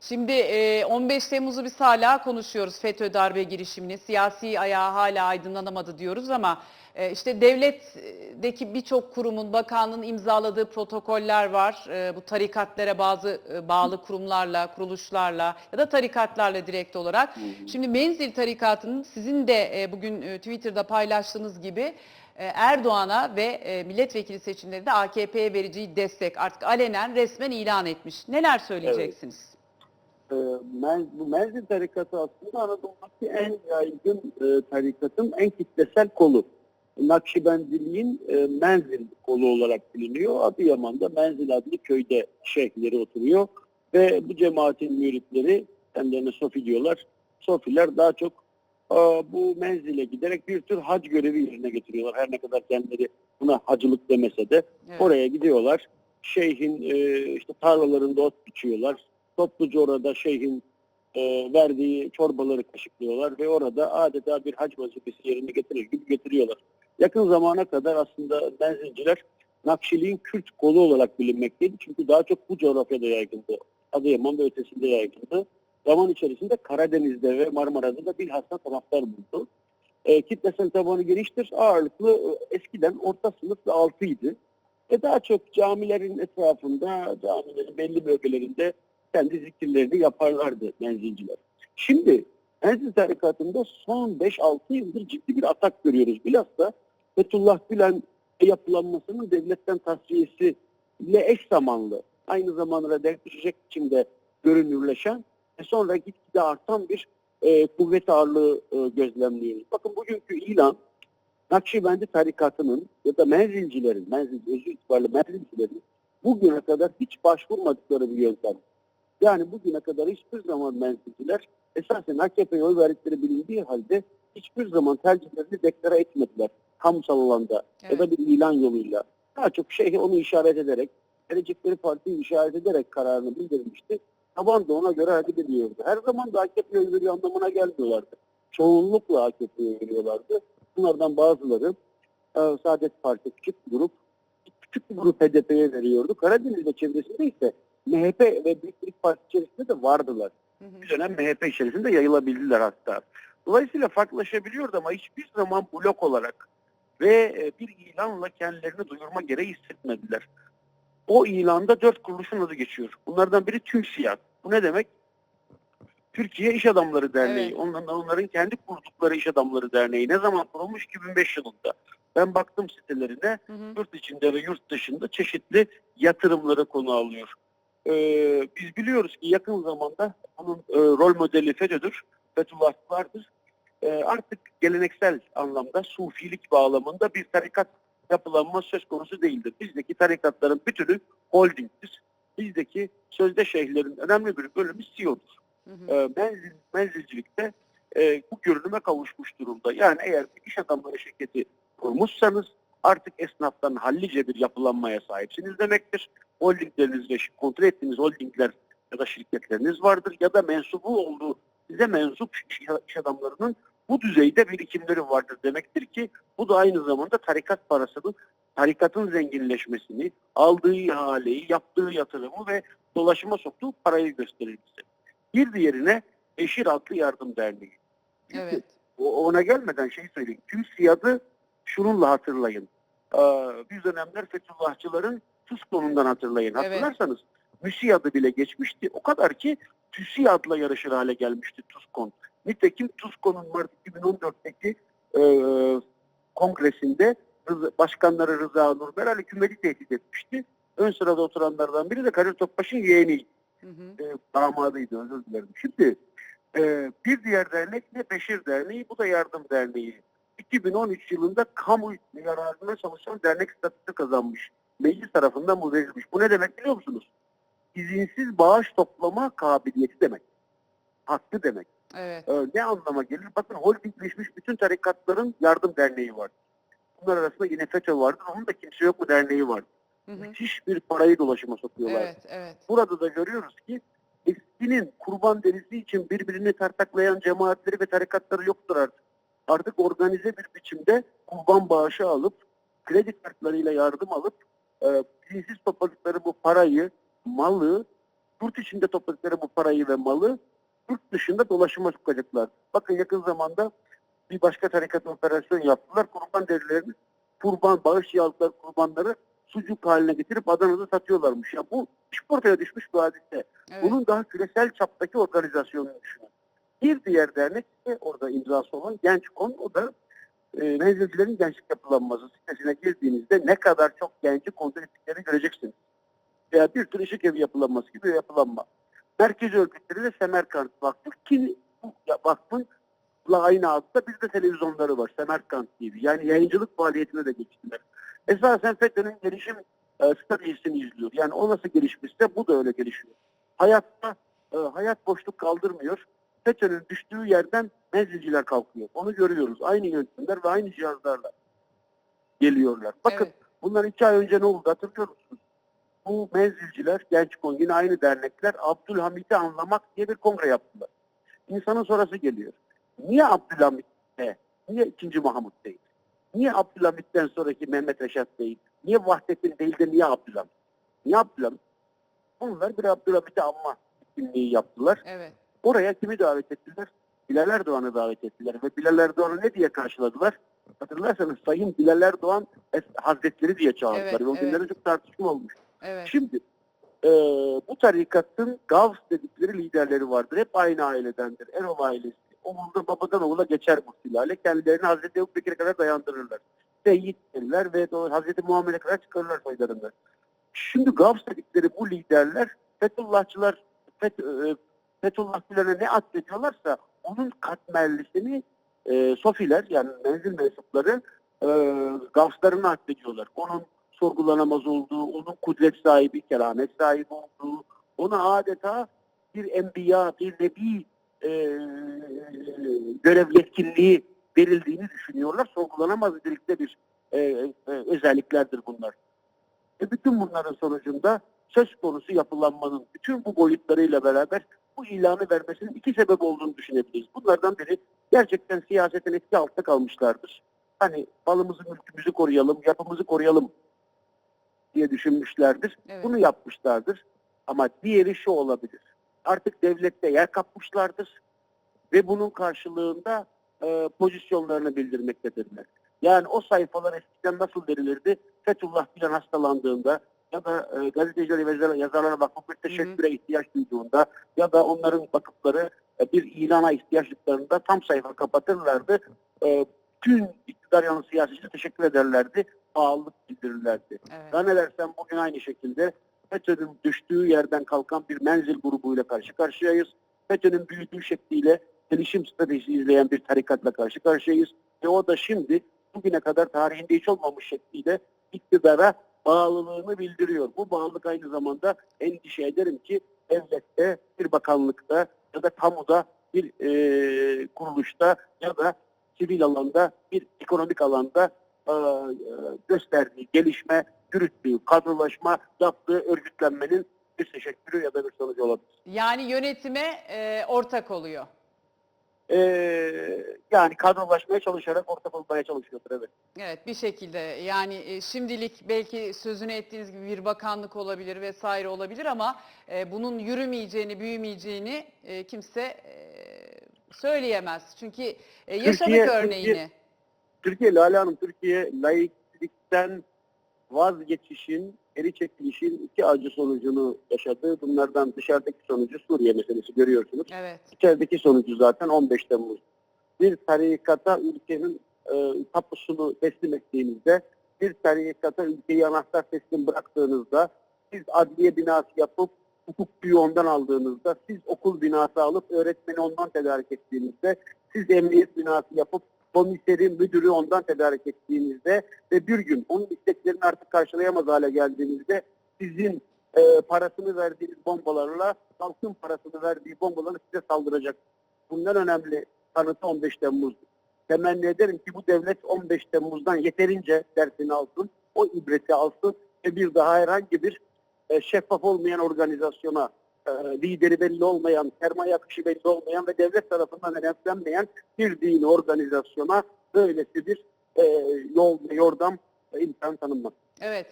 Şimdi e, 15 Temmuz'u biz hala konuşuyoruz FETÖ darbe girişimini. Siyasi ayağı hala aydınlanamadı diyoruz ama e, işte devletteki birçok kurumun, bakanlığın imzaladığı protokoller var. E, bu tarikatlara bazı e, bağlı kurumlarla, kuruluşlarla ya da tarikatlarla direkt olarak. Şimdi Menzil Tarikatı'nın sizin de e, bugün e, Twitter'da paylaştığınız gibi Erdoğan'a ve milletvekili seçimlerinde AKP'ye vereceği destek artık alenen resmen ilan etmiş. Neler söyleyeceksiniz? Ee, bu Menzil tarikatı aslında Anadolu'daki en yaygın e, tarikatın en kitlesel kolu. Nakşibendiliğin e, Menzil kolu olarak biliniyor. Adıyaman'da Menzil adlı köyde şeyhleri oturuyor. Ve bu cemaatin müritleri, kendilerine Sofi diyorlar. Sofiler daha çok e, bu menzile giderek bir tür hac görevi yerine getiriyorlar. Her ne kadar kendileri buna hacılık demese de Evet. Oraya gidiyorlar. Şeyhin e, işte tarlalarında ot biçiyorlar. Topluca orada şeyhin e, verdiği çorbaları kaşıklıyorlar ve orada adeta bir hac vazifesi yerine getirir gibi getiriyorlar. Yakın zamana kadar aslında menzilciler Nakşiliğin Kürt kolu olarak bilinmekteydi. Çünkü daha çok bu coğrafyada yaygındı. Adıyaman ve ötesinde yaygındı. Zaman içerisinde Karadeniz'de ve Marmara'da da bilhassa taraftar buldu. E, kitlesel tabanı geniştir. Ağırlıklı e, eskiden orta sınıf ve altıydı. Ve daha çok camilerin etrafında, camilerin belli bölgelerinde kendi zikirlerini yaparlardı menzilciler. Şimdi menzil tarikatında son 5-6 yıldır ciddi bir atak görüyoruz. Bilhassa Fethullah Gülen yapılanmasının devletten tasfiyesiyle eş zamanlı, aynı zamanda denk düşecek biçimde görünürleşen ve sonra gitgide artan bir e, kuvvet ağırlığı e, gözlemliyoruz. Bakın bugünkü ilan Nakşibendi tarikatının ya da menzilcilerin, menzil, özü itibariyle menzilcilerin bugüne kadar hiç başvurmadıkları bir yöntem. Yani bugüne kadar hiçbir zaman menzilciler esasen AKP'ye oy verdikleri bilindiği halde hiçbir zaman tercihlerini deklare etmediler. Kamusal alanda ya da bir ilan yoluyla. Daha çok şeyhi onu işaret ederek, verecekleri partiyi işaret ederek kararını bildirmişti. Taban da ona göre hareket ediyordu. Her zaman da AKP'ye oy veriyor anlamına gelmiyorlardı. Çoğunlukla AKP'ye veriyorlardı. Bunlardan bazıları e, Saadet Parti küçük grup, küçük bir grup HDP'ye veriyordu. Karadeniz ve çevresinde ise MHP ve Birlik Parti içerisinde de vardılar. Hı hı. Bir dönem MHP içerisinde yayılabildiler hatta. Dolayısıyla farklılaşabiliyordu ama hiçbir zaman blok olarak ve e, bir ilanla kendilerini duyurma gereği hissetmediler. O ilanda dört kuruluşun adı geçiyor. Bunlardan biri TÜMSİAD. Bu ne demek? Türkiye İş Adamları Derneği. Evet. Onların, onların kendi kurdukları İş Adamları Derneği ne zaman kurulmuş? 2005 yılında. Ben baktım sitelerine Hı hı. yurt içinde ve yurt dışında çeşitli yatırımları konu alıyor. Ee, biz biliyoruz ki yakın zamanda onun e, rol modeli FETÖ'dür, Fethullahçılardır. Ee, artık geleneksel anlamda sufilik bağlamında bir tarikat yapılanma söz konusu değildir. Bizdeki tarikatların bütünü holdingdir. Bizdeki sözde şeyhlerin önemli bir bölümü CEO'dur Hı hı. e, menzil, menzilcilikte e, bu görünüme kavuşmuş durumda. Yani eğer bir iş adamları şirketi kurmuşsanız artık esnaftan hallice bir yapılanmaya sahipsiniz demektir. Holdingleriniz ve kontrol ettiğiniz holdingler ya da şirketleriniz vardır ya da mensubu olduğu size mensup iş, adamlarının bu düzeyde birikimleri vardır demektir ki bu da aynı zamanda tarikat parasının tarikatın zenginleşmesini, aldığı ihaleyi, yaptığı yatırımı ve dolaşıma soktuğu parayı gösterir bize. Bir diğerine Eşir Adlı Yardım Derneği. Evet. o- ona gelmeden şey söyleyeyim. Tüm siyadı şununla hatırlayın. Ee, bir dönemler Fethullahçıların TUSKO'nundan hatırlayın. Evet. Hatırlarsanız MÜSİAD'ı bile geçmişti. O kadar ki TÜSİAD'la yarışır hale gelmişti TUSKON. Nitekim TUSKO'nun Mart 2014'teki e, kongresinde Rıza- başkanları Rıza Nurberal hükümeti tehdit etmişti. Ön sırada oturanlardan biri de Kadir Topbaş'ın yeğeni Hı hı. e, damadıydı özür dilerim. Şimdi e, bir diğer dernek ne Beşir Derneği bu da yardım derneği. 2013 yılında kamu yararına çalışan dernek statüsü kazanmış. Meclis tarafından bu verilmiş. Bu ne demek biliyor musunuz? İzinsiz bağış toplama kabiliyeti demek. Hakkı demek. Evet. E, ne anlama gelir? Bakın holdingleşmiş bütün tarikatların yardım derneği var. Bunlar arasında yine FETÖ vardır. Onun da kimse yok mu derneği var. Hı hı. Müthiş bir parayı dolaşıma sokuyorlar. Evet, evet. Burada da görüyoruz ki eskinin kurban derisi için birbirini tartaklayan cemaatleri ve tarikatları yoktur artık. Artık organize bir biçimde kurban bağışı alıp kredi kartlarıyla yardım alıp e, izinsiz topladıkları bu parayı, malı yurt içinde topladıkları bu parayı ve malı yurt dışında dolaşıma sokacaklar. Bakın yakın zamanda bir başka tarikat operasyon yaptılar. Kurban derilerini, kurban, bağış yağlıkları kurbanları sucuk haline getirip Adana'da satıyorlarmış. Ya bu çık ortaya düşmüş bir hadise. Evet. Bunun daha küresel çaptaki organizasyonunu düşünün. Bir diğer dernek de orada imzası olan Gençkon. O da e, menzilcilerin gençlik yapılanması sitesine girdiğinizde ne kadar çok genci kontrol ettiklerini göreceksiniz. Veya bir tür ışık evi yapılanması gibi bir yapılanma. Merkez örgütleri de Semerkant Vakfı ki bu vakfınla aynı adda bir de televizyonları var. Semerkant TV. Yani yayıncılık faaliyetine de geçtiler. Esasen FETÖ'nün gelişim e, stratejisini izliyor. Yani o nasıl gelişmişse bu da öyle gelişiyor. Hayatta e, hayat boşluk kaldırmıyor. FETÖ'nün düştüğü yerden menzilciler kalkıyor. Onu görüyoruz. Aynı yöntemler ve aynı cihazlarla geliyorlar. Bakın Evet. bundan iki ay önce ne oldu hatırlıyor musunuz? Bu menzilciler, Gençkon yine aynı dernekler Abdülhamit'i anlamak diye bir kongre yaptılar. İnsanın sonrası geliyor. Niye Abdülhamit de? Niye 2. Mahmut değil? Niye Abdülhamit'ten sonraki Mehmet Reşat değil? Niye Vahdettin değil de niye Abdülhamit? Niye Abdülhamit? Bunlar bir Abdülhamit'i anma etkinliği yaptılar. Evet. Oraya kimi davet ettiler? Bilal Erdoğan'ı davet ettiler. Ve Bilal Erdoğan'ı ne diye karşıladılar? Hatırlarsanız Sayın Bilal Erdoğan Hazretleri diye çağırdılar. Evet, Ve o evet. günlerde çok tartışma olmuş. Evet. Şimdi e, bu tarikatın Gavs dedikleri liderleri vardır. Hep aynı ailedendir. Erol ailesi. Oğulda babadan oğula geçer bu silale. Kendilerini Hazreti Ebu Bekir'e kadar dayandırırlar. Seyyid derler ve Hazreti Muhammed'e kadar çıkarırlar soylarından. Şimdi Gavs dedikleri bu liderler Fethullahçılar Fet, e, Fethullahçılara ne atfediyorlarsa onun katmerlisini e, Sofiler yani menzil mensupları e, Gavslarına atfediyorlar. Onun sorgulanamaz olduğu, onun kudret sahibi, keramet sahibi olduğu, ona adeta bir enbiya, bir nebi e, görev yetkinliği verildiğini düşünüyorlar. Sorgulanamaz nitelikte bir e, e, özelliklerdir bunlar. E bütün bunların sonucunda söz konusu yapılanmanın bütün bu boyutlarıyla beraber bu ilanı vermesinin iki sebep olduğunu düşünebiliriz. Bunlardan biri gerçekten siyasetin etki altında kalmışlardır. Hani malımızı, mülkümüzü koruyalım, yapımızı koruyalım diye düşünmüşlerdir. Evet. Bunu yapmışlardır. Ama diğeri şu olabilir. Artık devlette yer kapmışlardır ve bunun karşılığında e, pozisyonlarını bildirmektedirler. Yani o sayfalar eskiden nasıl verilirdi? Fethullah Gülen hastalandığında ya da e, gazetecileri ve yazar- yazarlara bakıp bir teşekküre ihtiyaç duyduğunda ya da onların vakıfları e, bir ilana ihtiyaç duyduklarında tam sayfa kapatırlardı. E, tüm iktidar yanı siyasetçilere teşekkür ederlerdi. Bağlılık bildirirlerdi. Evet. Zannedersem bugün aynı şekilde FETÖ'nün düştüğü yerden kalkan bir menzil grubuyla karşı karşıyayız. FETÖ'nün büyüdüğü şekliyle gelişim stratejisi izleyen bir tarikatla karşı karşıyayız. Ve o da şimdi bugüne kadar tarihinde hiç olmamış şekliyle iktidara bağlılığını bildiriyor. Bu bağlılık aynı zamanda endişe ederim ki devlette, bir bakanlıkta ya da kamuda bir e, kuruluşta ya da sivil alanda, bir ekonomik alanda e, e, gösterdiği gelişme, yürüttüğü kadrolaşma, yaptığı örgütlenmenin bir teşekkürü ya da bir sonucu olabilir. Yani yönetime e, ortak oluyor. E, yani kadrolaşmaya çalışarak ortak olmaya çalışıyordur evet. Evet bir şekilde yani e, şimdilik belki sözünü ettiğiniz gibi bir bakanlık olabilir vesaire olabilir ama e, bunun yürümeyeceğini, büyümeyeceğini e, kimse e, söyleyemez. Çünkü e, yaşadık Türkiye- örneğini. Türkiye- Türkiye, Lale Hanım, Türkiye laiklikten vazgeçişin, geri çekilişin iki acı sonucunu yaşadı. Bunlardan dışarıdaki sonucu Suriye meselesi görüyorsunuz. Evet. İçerideki sonucu zaten 15 Temmuz. Bir tarikata ülkenin e, tapusunu teslim ettiğinizde, bir tarikata ülkeyi anahtar teslim bıraktığınızda, siz adliye binası yapıp hukuk büyüğü ondan aldığınızda, siz okul binası alıp öğretmeni ondan tedarik ettiğinizde, siz emniyet binası yapıp komiseri, müdürü ondan tedarik ettiğinizde ve bir gün onun isteklerini artık karşılayamaz hale geldiğinizde sizin e, parasını verdiğiniz bombalarla halkın parasını verdiği bombalarla size saldıracak. Bundan önemli kanıtı 15 Temmuz. Temenni ederim ki bu devlet 15 Temmuz'dan yeterince dersini alsın, o ibreti alsın ve bir daha herhangi bir e, şeffaf olmayan organizasyona, e, lideri belli olmayan, sermaye akışı belli olmayan ve devlet tarafından denetlenmeyen bir dini organizasyona böylesi bir e, yol ve yordam e, tanınmaz. Evet.